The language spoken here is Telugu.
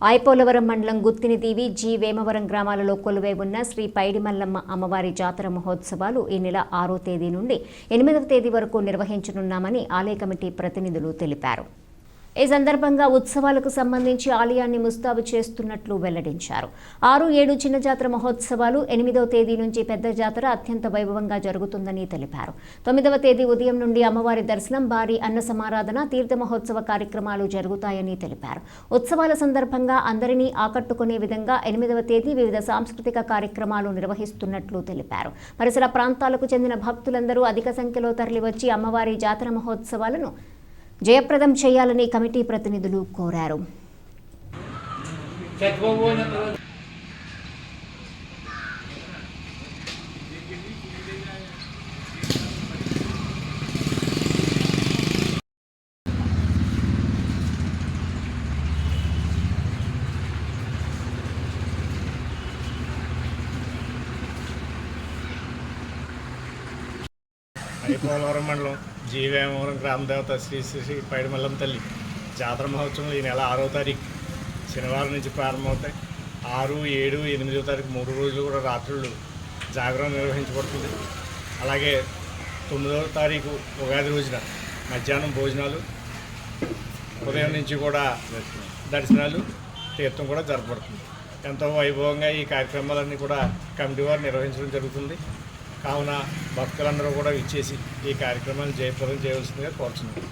ఐపోలవరం మండలం గుత్తిని దీవి జి వేమవరం గ్రామాలలో కొలువై ఉన్న శ్రీ పైడిమల్లమ్మ అమ్మవారి జాతర మహోత్సవాలు ఈ నెల ఆరో తేదీ నుండి ఎనిమిదవ తేదీ వరకు నిర్వహించనున్నామని ఆలయ కమిటీ ప్రతినిధులు తెలిపారు. ఈ సందర్భంగా ఉత్సవాలకు సంబంధించి ఆలయాన్ని ముస్తాబు చేస్తున్నట్లు వెల్లడించారు. ఆరు ఏడు చిన్న జాతర మహోత్సవాలు ఎనిమిదవ తేదీ నుంచి పెద్ద జాతర అత్యంత వైభవంగా జరుగుతుందని తెలిపారు. తొమ్మిదవ తేదీ ఉదయం నుండి అమ్మవారి దర్శనం భారీ అన్న సమారాధన తీర్థ మహోత్సవ కార్యక్రమాలు జరుగుతాయని తెలిపారు. ఉత్సవాల సందర్భంగా అందరినీ ఆకట్టుకునే విధంగా ఎనిమిదవ తేదీ వివిధ సాంస్కృతిక కార్యక్రమాలు నిర్వహిస్తున్నట్లు తెలిపారు. పరిసర ప్రాంతాలకు చెందిన భక్తులందరూ అధిక సంఖ్యలో తరలివచ్చి అమ్మవారి జాతర మహోత్సవాలను జయప్రదం చేయాలని కమిటీ ప్రతినిధులు కోరారు. పోలవరం మండలం. జీవేమవరం గ్రామదేవత శ్రీ శ్రీ శ్రీ పైడిమల్లం తల్లి. జాతర మహోత్సవం ఈ నెల ఆరో తారీఖు. శనివారం నుంచి ప్రారంభమవుతాయి. ఆరు ఏడు ఎనిమిదో తారీఖు మూడు రోజులు కూడా రాత్రులు జాగరణ నిర్వహించబడుతుంది. అలాగే తొమ్మిదవ తారీఖు ఉగాది రోజున మధ్యాహ్నం భోజనాలు ఉదయం నుంచి కూడా దర్శనాలు తీర్థం కూడా జరపబడుతుంది. ఎంతో వైభవంగా ఈ కార్యక్రమాలన్నీ కూడా కమిటీ వారు నిర్వహించడం జరుగుతుంది. కావున భక్తులందరూ కూడా ఇచ్చేసి ఈ కార్యక్రమాన్ని జయప్రదం చేయవలసిందిగా కోరుచున్నాను